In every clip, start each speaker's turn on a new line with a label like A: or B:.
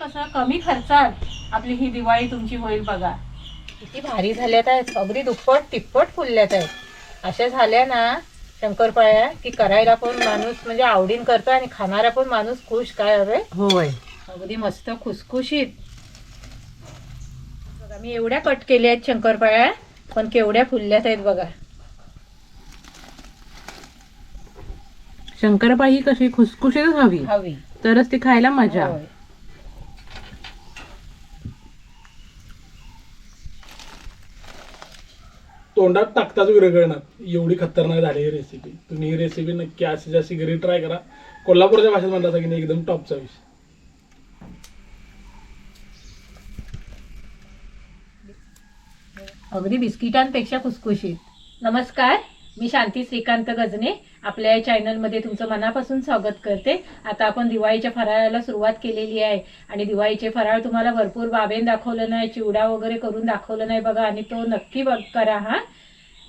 A: कसं कमी खर्चात आपली ही दिवाळी तुमची होईल बघा. किती भारी झाल्यात आहेत. अगदी दुप्पट तिप्पट फुलल्यात आहेत. अशा झाल्या ना शंकरपाळ्या की करायला पण माणूस म्हणजे आवडीन करतो आणि खाणारा पण माणूस खुश. काय हवे?
B: होय.
A: अगदी मस्त खुसखुशीत. बघा मी एवढ्या कट केल्या आहेत शंकरपाळ्या पण केवढ्या फुलल्यात आहेत बघा.
B: शंकरपाई ही कशी खुसखुशीतच हवी
A: हवी
B: तरच ती खायला मजा.
A: होय.
C: तोंडात टाकताच विरघळणार एवढी खतरनाक झाली ही रेसिपी तुम्ही ही रेसिपी नक्की अशी जास्त घरी ट्राय करा. कोल्हापूरच्या भाषेत म्हणतात की नाही एकदम टॉपचा विषय.
A: अगदी बिस्किटांपेक्षा खुसखुशीत. नमस्कार. मी शांती श्रीकांत गजने आपल्या या चॅनलमध्ये तुमचं मनापासून स्वागत करते. आता आपण दिवाळीच्या फराळाला सुरुवात केलेली आहे. आणि दिवाळीचे फराळ तुम्हाला भरपूर बाबेन दाखवलं नाही चिवडा वगैरे करून दाखवलं नाही बघा आणि तो नक्की बघ करा हा.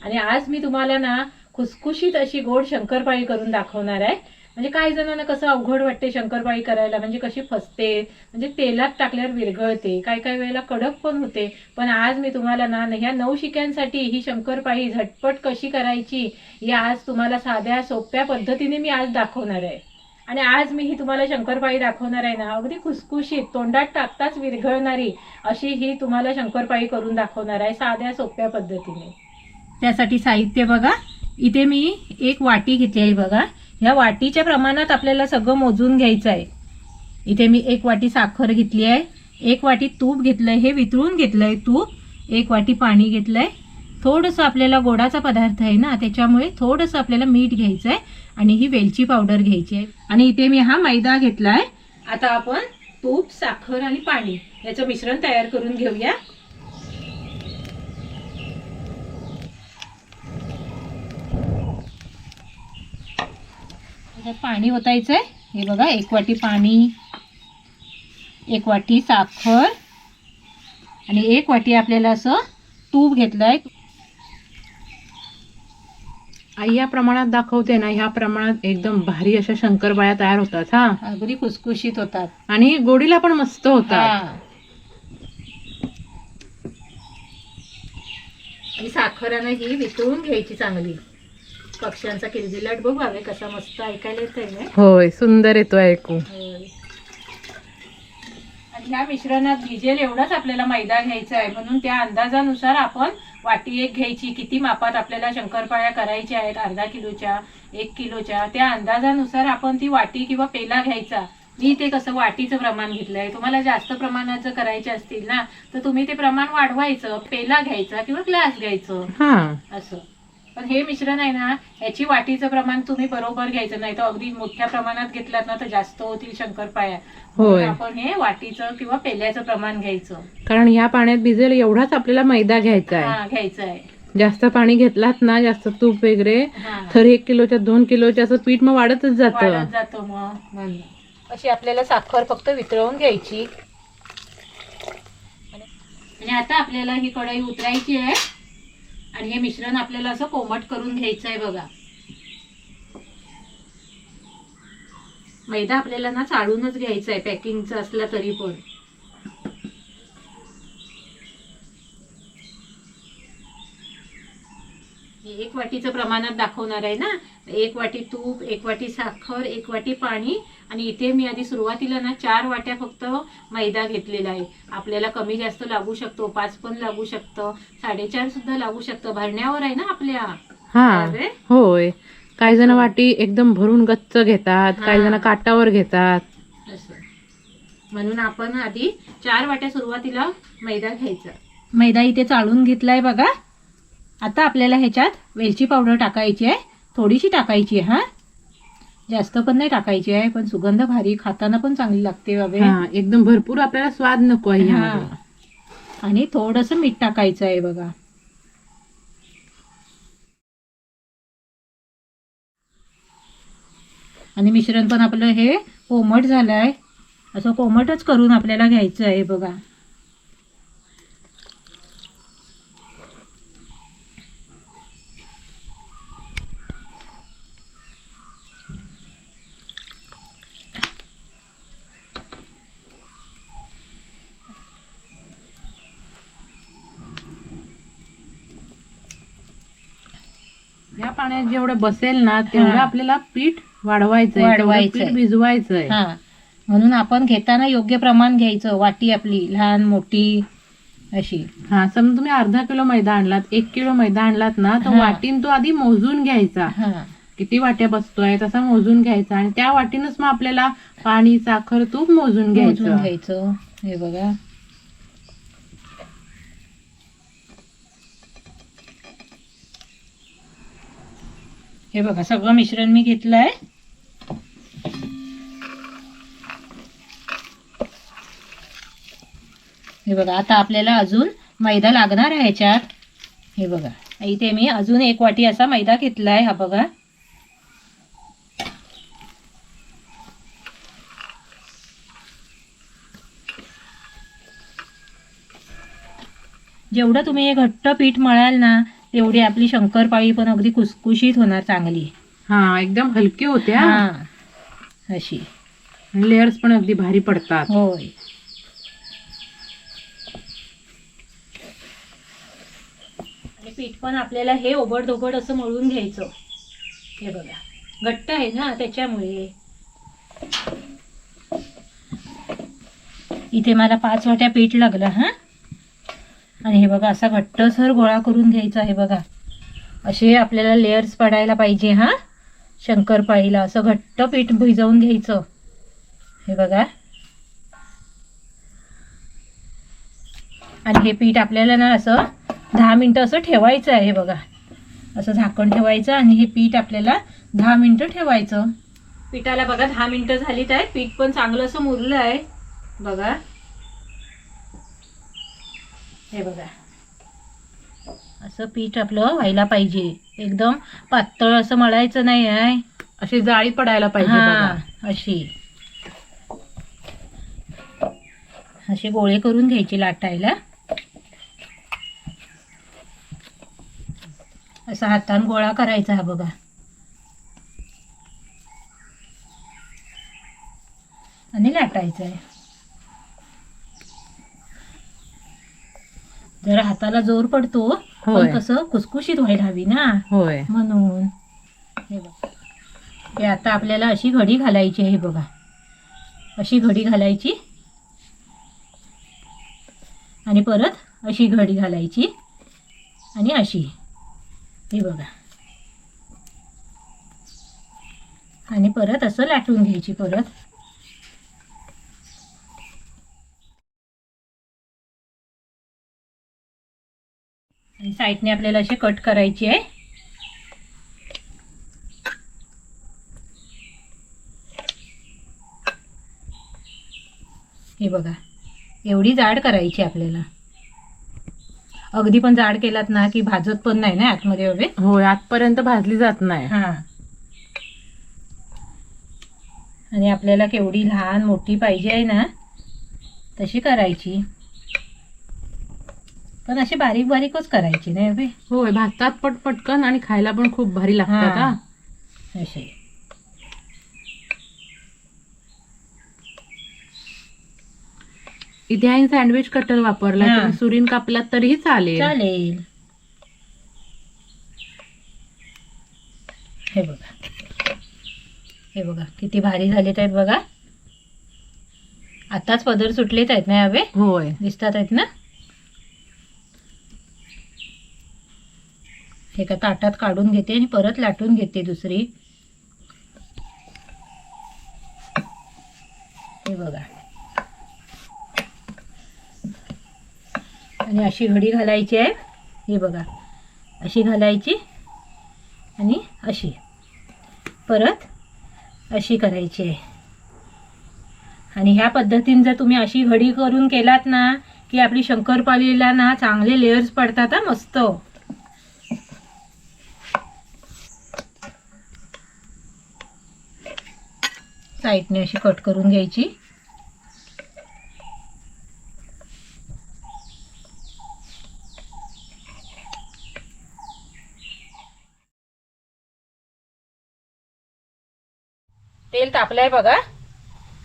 A: आणि आज मी तुम्हाला ना खुसखुशीत अशी गोड शंकरपाळी करून दाखवणार आहे. म्हणजे काही जणांना कसं अवघड वाटते शंकरपाळी करायला म्हणजे कशी फसते म्हणजे तेलात टाकल्यावर विरघळते काही काही वेळेला कडक पण होते. पण आज मी तुम्हाला ना ह्या नऊ शिक्यांसाठी ही शंकरपाळी झटपट कशी करायची ही आज तुम्हाला साध्या सोप्या पद्धतीने मी आज दाखवणार आहे. आणि आज मी ही तुम्हाला शंकरपाळी दाखवणार आहे ना अगदी खुसखुशीत तोंडात टाकताच विरघळणारी अशी ही तुम्हाला शंकरपाळी करून दाखवणार आहे साध्या सोप्या पद्धतीने. त्यासाठी साहित्य बघा. इथे मी एक वाटी घेतलेली बघा. ह्या वाटीच्या प्रमाणात आपल्याला सगळं मोजून घ्यायचं आहे. इथे मी एक वाटी साखर घेतली आहे. एक वाटी तूप घेतलंय. हे वितळून घेतलं आहे तूप. एक वाटी पाणी घेतलं आहे थोडंसं आपल्याला गोडाचा पदार्थ आहे ना त्याच्यामुळे थोडंसं आपल्याला मीठ घ्यायचं आहे आणि ही वेलची पावडर घ्यायची आहे. आणि इथे मी हा मैदा घेतला आहे आता आपण तूप साखर आणि पाणी याचं मिश्रण तयार करून घेऊया. हे पाणी ओतायचं आहे हे बघा एक वाटी पाणी एक वाटी साखर आणि एक वाटी आपल्याला असं तूप घेतलंय.
B: आई या प्रमाणात दाखवते ना ह्या प्रमाणात एकदम भारी अशा शंकरपाळ्या तयार होतात हा.
A: अगदी खुसखुशीत होतात.
B: आणि गोडीला पण मस्त होतात.
A: हा. आणि साखरानं ही वितळून घ्यायची चांगली. पक्ष्यांचा किलबिलाट बघू हवे कसा मस्त ऐकायला येतंय
B: होय सुंदर येतो ऐकू.
A: होय. आणि ह्या मिश्रणात भिजेल एवढाच आपल्याला मैदा घ्यायचा आहे. म्हणून त्या अंदाजानुसार आपण वाटी एक घ्यायची किती मापात आपल्याला शंकरपाळ्या करायच्या आहेत अर्धा किलोच्या एक किलोच्या. त्या अंदाजानुसार आपण ती वाटी किंवा पेला घ्यायचा. मी ते कसं वाटीचं प्रमाण घेतलंय. तुम्हाला जास्त प्रमाणात जर करायचे असतील ना तर तुम्ही ते प्रमाण वाढवायचं. पेला घ्यायचा किंवा ग्लास घ्यायचं. असं. पण हे मिश्रण आहे ना ह्याची वाटीचं प्रमाण तुम्ही बरोबर घ्यायचं नाही तर अगदी मोठ्या प्रमाणात घेतलात ना तर जास्त होतील शंकरपाळ्या.
B: होय.
A: आपण हे वाटीचं किंवा पेल्याचं प्रमाण घ्यायचं.
B: कारण ह्या पाण्यात भिजेल एवढाच आपल्याला मैदा घ्यायचा आहे.
A: हा घ्यायचं आहे.
B: जास्त पाणी घेतलात ना जास्त तूप वगैरे
A: हा.
B: तर एक किलोच्या दोन किलोच्या असं पीठ मग वाढतच जातं.
A: वाढत जातो मग. म्हणून. अशी आपल्याला साखर फक्त वितळवून घ्यायची. आणि आता आपल्याला ही कढई उतरायची आहे. आणि हे मिश्रण आपल्याला असं कोमट करून घ्यायचं आहे बघा. मैदा आपल्याला ना चाळूनच घ्यायचा आहे पॅकिंगचा असला तरी पण. एक वाटीचं प्रमाणात दाखवणार आहे ना? एक वाटी तूप एक वाटी साखर एक वाटी पाणी आणि इथे मी आधी सुरुवातीला ना चार वाट्या फक्त मैदा घेतलेला आहे. आपल्याला कमी जास्त लागू शकतो पाच पण लागू शकतं साडेचार सुद्धा लागू शकतं. भरण्यावर आहे ना आपल्या?
B: हा
A: अरे,
B: होय. काही जण वाटी एकदम भरून गच्च घेतात काही जण
A: हा.
B: काटावर घेतात.
A: असं. म्हणून आपण आधी चार वाट्या सुरुवातीला मैदा घ्यायचा. मैदा इथे चाळून घेतलाय बघा. आता आपल्याला ह्याच्यात वेलची पावडर टाकायची आहे. थोडीशी टाकायची आहे हा. जास्त पण नाही टाकायची आहे पण सुगंध भारी खाताना पण चांगली लागते बाबे.
B: हा एकदम भरपूर आपल्याला स्वाद नको आहे
A: हा. आणि थोडस मीठ टाकायचं आहे बघा. आणि मिश्रण पण आपलं हे कोमट झालं आहे असं कोमटच करून आपल्याला घ्यायचं आहे बघा.
B: पाण्यात जेवढं बसेल ना तेवढं
A: हा.
B: आपल्याला पीठ वाढवायचंय तेवढं
A: वाढवायचंय.
B: पीठ भिजवायचंय.
A: हा. म्हणून आपण घेताना योग्य प्रमाण घ्यायचं वाटी आपली लहान मोठी अशी.
B: हा समजा तुम्ही अर्धा किलो मैदा आणलात एक किलो मैदा आणलात ना तर
A: हा.
B: वाटीन तो आधी मोजून घ्यायचा.
A: हा.
B: किती वाट्या बसतोय तसा मोजून घ्यायचा आणि त्या वाटीनच मग आपल्याला पाणी साखर तूप मोजून
A: मोजून
B: घ्यायचं.
A: घ्यायचं. हे बघा. हे बघा सगळं मिश्रण मी घेतलं आहे हे बघा आता आपल्याला अजून मैदा लागणार आहे ह्याच्यात. हे बघा इथे मी अजून एक वाटी असा मैदा घेतलाय हा बघा. जेवढं तुम्ही हे घट्ट पीठ मळाल ना तेवढी आपली शंकरपाळी पण अगदी कुसकुशीत होणार चांगली.
B: हा एकदम हलकी होत्या.
A: हा अशी.
B: लेअर्स पण अगदी भारी पडतात.
A: होय. आणि पीठ पण आपल्याला हे ओबड धोबड असं मळून घ्यायचं. हे बघा. घट्ट आहे ना त्याच्यामुळे. इथे मला पाच वाट्या पीठ लागलं हा? आणि हे बघा असा घट्टसर गोळा करून घ्यायचा आहे बघा. असे आपल्याला लेअर्स पडायला पाहिजे हा? शंकरपाळीला असं घट्ट पीठ भिजवून घ्यायचं. हे बघा. आणि हे पीठ आपल्याला ना असं दहा मिनटं असं ठेवायचं आहे हे बघा. असं झाकण ठेवायचं आणि हे पीठ आपल्याला दहा मिनटं ठेवायचं. पिठाला बघा दहा मिनटं झालीत आहे पीठ पण चांगलं असं मुरलं आहे. बघा. हे बघा. असं पीठ आपलं व्हायला पाहिजे. एकदम पातळ असं मळायचं नाही आहे.
B: अशी जाळी पडायला पाहिजे
A: हा
B: बघा.
A: अशी. असे गोळे करून घ्यायचे लाटायला. असा हातान गोळा करायचा हा बघा. आणि लाटायचा आहे जरा हाताला जोर पडतो पण. कसं खुसखुशीत व्हायला हवी ना.
B: होय.
A: म्हणून. हे बघा. हे आता आपल्याला अशी घडी घालायची आहे बघा. अशी घडी घालायची. आणि परत अशी घडी घालायची. आणि अशी. हे बघा. आणि परत असं लाटून घ्यायची परत आणि साईडने आपल्याला अशी कट करायची आहे. हे बघा एवढी जाड करायची आपल्याला. अगदी पण जाड केलात ना की भाजत पण नाही ना आतमध्ये हवे
B: होय आतपर्यंत भाजली जात नाही.
A: हा. आणि आपल्याला केवढी लहान मोठी पाहिजे आहे ना तशी करायची. पण अशी बारीक बारीकच करायची नाही हवे
B: होय भाजतात पट पटकन आणि खायला पण खूप भारी लागतात
A: हा.
B: हा.
A: अशी
B: इथे आहे सँडविच कटर वापरला
A: हा.
B: तुम्ही सुरीन कापलात तरीही चालेल.
A: चालेल. हे बघा. हे बघा किती भारी झालेत आहेत बघा. आताच पदर सुटलेत आहेत ना हवे
B: होय.
A: दिसतात आहेत ना? हे का ताटात काढून घेते आणि परत लाटून घेते दुसरी. हे बघा. आणि अशी घडी घालायची आहे. हे बघा. अशी घालायची आणि अशी. परत अशी करायची आहे. आणि ह्या पद्धतीने जर तुम्ही अशी घडी करून केलात ना की आपली शंकरपाळीला ना चांगले लेयर्स पडतात मस्त. साईडने अशी कट करून घ्यायची. तेल तापलंय बघा.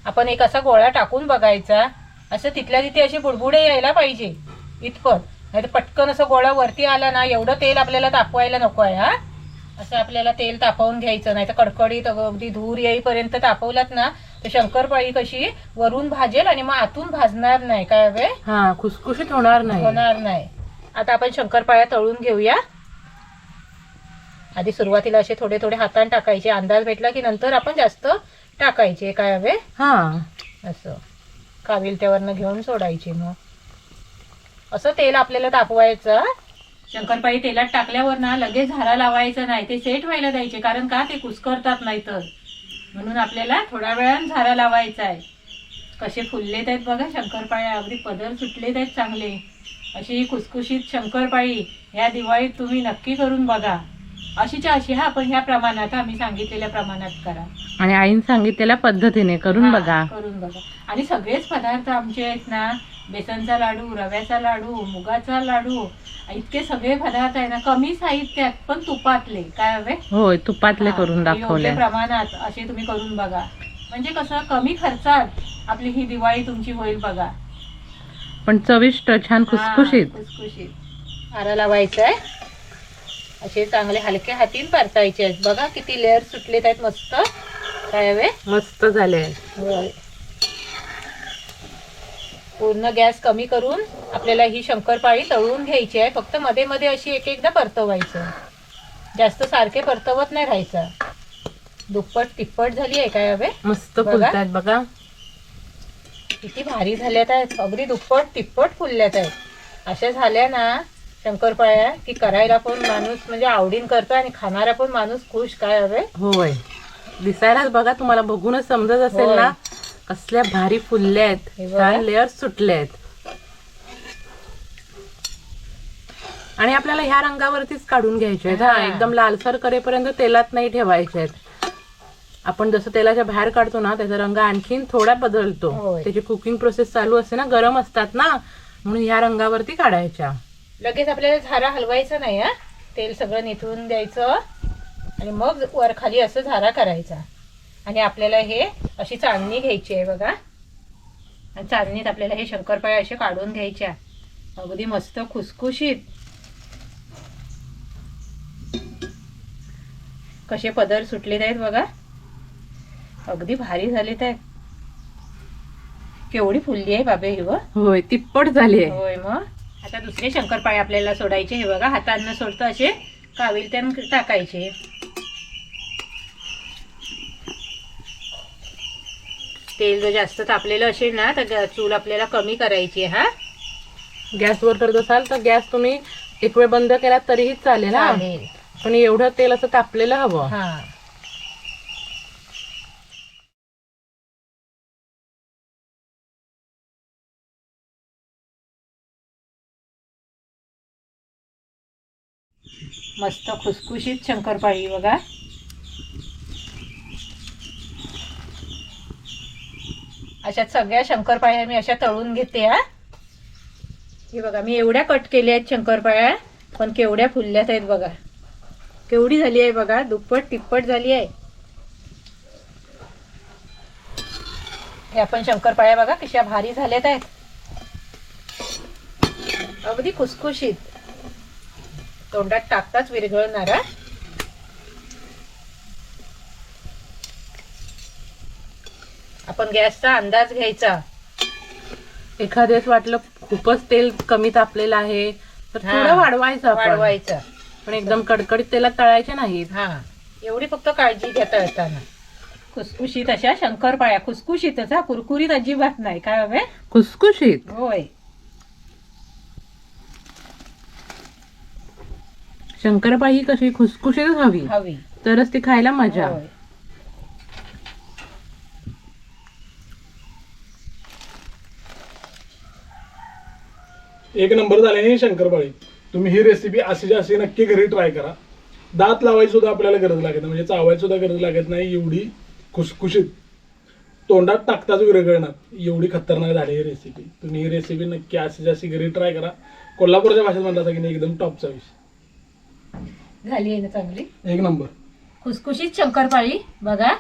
A: आपण एक असा गोळा टाकून बघायचा. असं तिथल्या तिथे असे बुडबुडे यायला पाहिजे. इतपत नाही तर पटकन असं गोळा वरती आला ना एवढं तेल आपल्याला तापवायला नको आहे हा. असं आपल्याला तेल तापवून घ्यायचं नाही तर कडकडीत अगदी धूर येईपर्यंत तापवलात ना तर शंकरपाळी कशी वरून भाजेल आणि मग आतून भाजणार नाही काय हवे
B: हा खुसखुशीत होणार नाही.
A: होणार नाही. आता आपण शंकरपाळ्या तळून घेऊया. आधी सुरुवातीला असे थोडे थोडे हाताने टाकायचे. अंदाज भेटला की नंतर आपण जास्त टाकायचे काय हवे?
B: हा.
A: असं. काविल त्यावरनं घेऊन सोडायची मग. असं तेल आपल्याला तापवायचं. शंकरपाळी तेलात टाकल्यावर ना लगेच झारा लावायचं नाही ते सेट व्हायला द्यायचे कारण का ते कुसकरतात नाही तर म्हणून आपल्याला थोड्या वेळानं झारा लावायचा आहे कसे फुललेत आहेत बघा शंकरपाळ्या अगदी पदर सुटलेत आहेत चांगले. अशी खुसखुशीत शंकरपाळी ह्या दिवाळीत तुम्ही नक्की करून बघा. अशीच्या अशी हा पण ह्या प्रमाणात आम्ही सांगितलेल्या प्रमाणात करा.
B: आणि आईन सांगितलेल्या पद्धतीने करून
A: हा,
B: बघा.
A: करून बघा. आणि सगळेच पदार्थ आमचे आहेत ना बेसनचा लाडू रव्याचा लाडू मुगाचा लाडू इतके सगळे पदार्थ आहे ना कमी साहित्यात पण तुपातले. काय हवे?
B: होय तुपातले
A: हा,
B: करून दाखवले.
A: प्रमाणात असे तुम्ही करून बघा. म्हणजे कसं कमी खर्चात आपली ही दिवाळी तुमची होईल बघा.
B: पण चविष्ट छान खुसखुशीत
A: हा, खुसखुशीत. आरा लावायचं आहे असे चांगले हलके हातीन परतायचे आहेत. बघा किती लेअर सुटलेत आहेत मस्त. काय हवे?
B: मस्त झाले
A: होय. पूर्ण गॅस कमी करून आपल्याला ही शंकरपाळी तळून घ्यायची आहे. फक्त मध्ये मध्ये अशी एक एकदा परतवायचं. जास्त सारखे परतवत नाही राहायचं. दुप्पट तिप्पट झाली आहे काय हवे?
B: मस्त
A: बघा.
B: फुलतायत बघा.
A: किती भारी झाल्यात आहेत. अगदी दुप्पट तिप्पट फुलल्यात आहेत. अशा झाल्या ना शंकरपाळ्या की करायला पण माणूस म्हणजे आवडीन करतो आणि खाणारा पण माणूस खुश काय हवे?
B: होय. दिसायलाच बघा तुम्हाला बघूनच समजत असेल. ना. कसल्या भारी फुलल्या आहेत. छान लेअर सुटले आहेत. आणि आपल्याला ह्या रंगावरतीच काढून घ्यायचे आहेत हा. एकदम लालसर करेपर्यंत तेलात नाही ठेवायचे आहेत. आपण जसं तेलाच्या बाहेर काढतो ना त्याचा रंग आणखीन थोडा बदलतो. त्याची कुकिंग प्रोसेस चालू असते ना गरम असतात ना म्हणून ह्या रंगावरती काढायच्या.
A: लगेच आपल्याला झारा हलवायचा नाही हा. तेल सगळं निथळून द्यायचं आणि मग वर खाली असं झारा करायचा. आणि आपल्याला हे अशी चाळणी घ्यायची आहे बघा. आणि चाळणीत आपल्याला हे शंकरपाळे असे काढून घ्यायच्या अगदी मस्त खुसखुशीत. कसे पदर सुटलेत आहेत बघा. अगदी भारी झालेत आहेत. केवढी फुलली आहे बाबे ही व
B: होय तिप्पट झाली आहे.
A: होय मग. आता दुसरे शंकरपाळे आपल्याला सोडायचे हे बघा. हातानं सोडतं असे काविल त्यान टाकायचे. तेल जर जास्त तापलेलं असेल ना तर चूल आपल्याला कमी करायची आहे, हा.
B: गॅसवर करत असाल तर गॅस तुम्ही एक वेळ बंद केला तरीही चालेल हा.
A: चालेल.
B: पण एवढं तेल असं तापलेलं हवं.
A: हा. मस्त खुसखुशीत शंकरपाळी बघा. अशा सगळ्या शंकरपाळ्या मी अशा तळून घेते हा. हे बघा मी एवढ्या कट केल्या आहेत शंकरपाळ्या पण केवढ्या फुलल्यात आहेत बघा. केवढी झाली आहे बघा दुप्पट तिप्पट झाली आहे. हे आपण शंकरपाळ्या बघा कशा भारी झाल्यात आहेत. अगदी खुसखुशीत. तोंडात टाकताच विरघळणारा आपण गॅसचा अंदाज घ्यायचा.
B: एखाद्याच वाटलं खूपच तेल कमी तापलेलं आहे तर
A: हा.
B: थोडं वाढवायचं आपण.
A: वाढवायचा.
B: पण एकदम कडकडीत तेलात तळायचे नाहीत.
A: हा. एवढी फक्त काळजी घेता येताना खुसखुशीत अशा शंकरपाळ्या. खुसखुशीतच हा कुरकुरीत अजिबात नाही. काय हवे
B: खुसखुशीत?
A: होय.
B: शंकरपाई ही कशी खुसखुशीतच हवी.
A: हवी.
B: तरच ती खायला मजा.
A: होय.
C: एक नंबर झाले नाही शंकरपाळी. तुम्ही ही रेसिपी अशी अशी नक्की घरी ट्राय करा. दात लावायची सुद्धा आपल्याला गरज लागत नाही. म्हणजे चावायची सुद्धा गरज लागत नाही. एवढी खुसखुशीत. तोंडात टाकताच विरघळणार एवढी खतरनाक झाली ही रेसिपी तुम्ही ही रेसिपी नक्की अशी अशी घरी ट्राय करा. कोल्हापूरच्या भाषेत म्हणता की नाही एकदम टॉपचा विषय.
A: झाली आहे ना चांगली?
C: एक नंबर.
A: खुसखुशीत शंकरपाळी. बघा.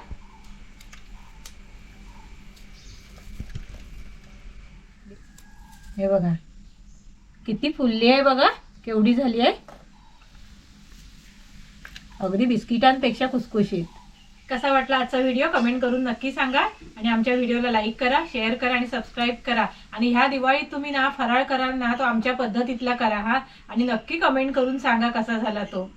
A: हे बघा. किती फुलली आहे बघा केवढी झाली आहे. अगदी बिस्किटांपेक्षा खुसखुशीत. कसा वाटला आजचा व्हिडिओ? कमेंट करून नक्की सांगा आणि आमच्या व्हिडिओला लाईक करा शेअर करा आणि सबस्क्राईब करा. आणि ह्या दिवाळीत तुम्ही ना फराळ कराल ना तो आमच्या पद्धतीतला करा हा. आणि नक्की कमेंट करून सांगा कसा झाला तो.